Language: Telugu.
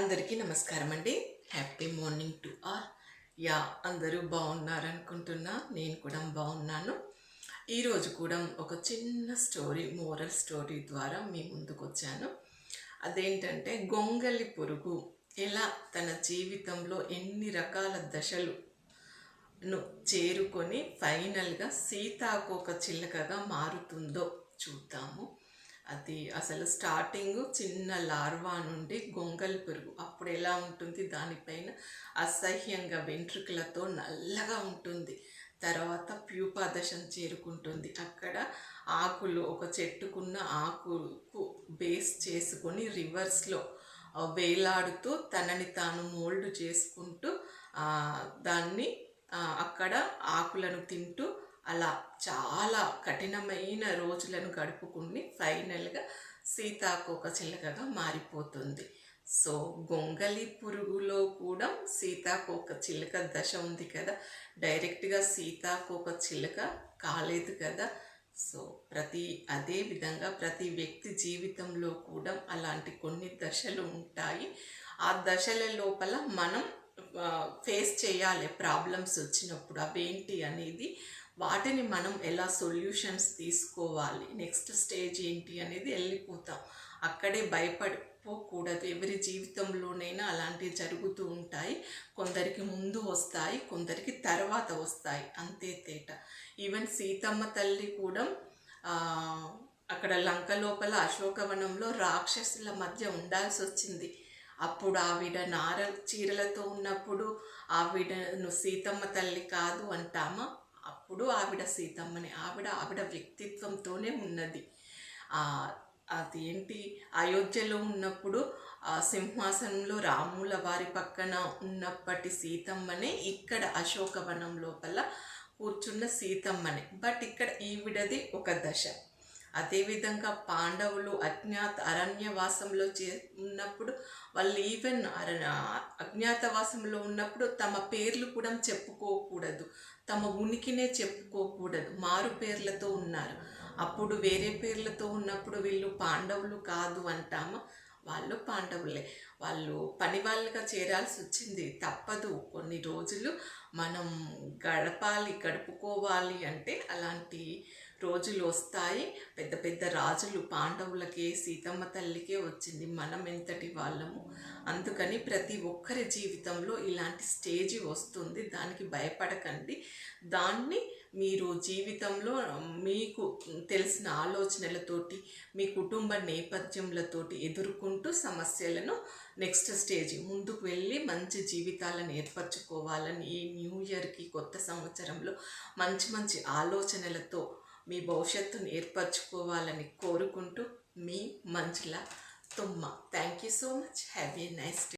అందరికీ నమస్కారం అండి హ్యాపీ మార్నింగ్ టు ఆర్ యా అందరూ బాగున్నారనుకుంటున్నా. నేను కూడా బాగున్నాను. ఈరోజు కూడా ఒక చిన్న స్టోరీ మోరల్ స్టోరీ ద్వారా మీ ముందుకు వచ్చాను అదేంటంటే గొంగలి పురుగు ఎలా తన జీవితంలో ఎన్ని రకాల దశలు ను చేరుకొని ఫైనల్గా సీతాకోక చిలుకగా మారుతుందో చూద్దాము. అది అసలు స్టార్టింగ్ చిన్న లార్వా నుండి గొంగలి పురుగు. అప్పుడు ఎలా ఉంటుంది? దానిపైన అసహ్యంగా వెంట్రుకలతో నల్లగా ఉంటుంది. తర్వాత ప్యూపా దశను చేరుకుంటుంది. అక్కడ ఆకులు ఒక చెట్టుకున్న ఆకుకు బేస్ చేసుకొని రివర్స్లో వేలాడుతూ తనని తాను మోల్డ్ చేసుకుంటూ దాన్ని అక్కడ ఆకులను తింటూ అలా చాలా కఠినమైన రోజులను గడుపుకుని ఫైనల్గా సీతాకోక చిలుకగా మారిపోతుంది. సో గొంగలి పురుగులో కూడా సీతాకోక చిలుక దశ ఉంది కదా. డైరెక్ట్గా సీతాకోక చిలుక కాలేదు కదా. సో ప్రతి అదే విధంగా ప్రతి వ్యక్తి జీవితంలో కూడా అలాంటి కొన్ని దశలు ఉంటాయి. ఆ దశల లోపల మనం ఫేస్ చేయాలి. ప్రాబ్లమ్స్ వచ్చినప్పుడు అవేంటి అనేది వాటిని మనం ఎలా సొల్యూషన్స్ తీసుకోవాలి నెక్స్ట్ స్టేజ్ ఏంటి అనేది వెళ్ళిపోతాం. అక్కడే భయపడిపోకూడదు. ఎవరి జీవితంలోనైనా అలాంటివి జరుగుతూ ఉంటాయి. కొందరికి ముందు వస్తాయి కొందరికి తర్వాత వస్తాయి. అంతే తేట. ఈవెన్ సీతమ్మ తల్లి కూడా అక్కడ లంక లోపల అశోకవనంలో రాక్షసుల మధ్య ఉండాల్సి వచ్చింది అప్పుడు ఆవిడ నార చీరలతో ఉన్నప్పుడు ఆవిడను సీతమ్మ తల్లి కాదు అంటామా? అప్పుడు ఆవిడ సీతమ్మని ఆవిడ ఆవిడ వ్యక్తిత్వంతోనే ఉన్నది. అది ఏంటి అయోధ్యలో ఉన్నప్పుడు ఆ సింహాసనంలో రాముల వారి పక్కన ఉన్నప్పటి సీతమ్మనే ఇక్కడ అశోకవనం లోపల కూర్చున్న సీతమ్మనే. బట్ ఇక్కడ ఈవిడది ఒక దశ. అదేవిధంగా పాండవులు అజ్ఞాత అరణ్యవాసంలో చే ఉన్నప్పుడు వాళ్ళు ఈవెన్ అర అజ్ఞాతవాసంలో ఉన్నప్పుడు తమ పేర్లు కూడా చెప్పుకోకూడదు. తమ ఉనికినే చెప్పుకోకూడదు. మారు పేర్లతో ఉన్నారు. అప్పుడు వేరే పేర్లతో ఉన్నప్పుడు వీళ్ళు పాండవులు కాదు అంటామా. వాళ్ళు పాండవులే. వాళ్ళు పనివాళ్ళుగా చేరాల్సి వచ్చింది. తప్పదు. కొన్ని రోజులు మనం గడపాలి గడుపుకోవాలి అంటే అలాంటి రోజులు వస్తాయి. పెద్ద పెద్ద రాజులు పాండవులకే సీతమ్మ తల్లికే వచ్చింది మనం ఎంతటి వాళ్ళము. అందుకని ప్రతి ఒక్కరి జీవితంలో ఇలాంటి స్టేజ్ వస్తుంది. దానికి భయపడకండి. దాన్ని మీరు జీవితంలో మీకు తెలిసిన ఆలోచనలతోటి మీ కుటుంబ నేపథ్యంలతోటి ఎదుర్కొంటూ సమస్యలను నెక్స్ట్ స్టేజ్ ముందుకు వెళ్ళి మంచి జీవితాలను ఏర్పరచుకోవాలని ఈ న్యూ ఇయర్కి కొత్త సంవత్సరంలో మంచి మంచి ఆలోచనలతో మీ భవిష్యత్తును ఏర్పరచుకోవాలని కోరుకుంటూ మీ మంచుల తుమ్మ. Thank you so much have a nice day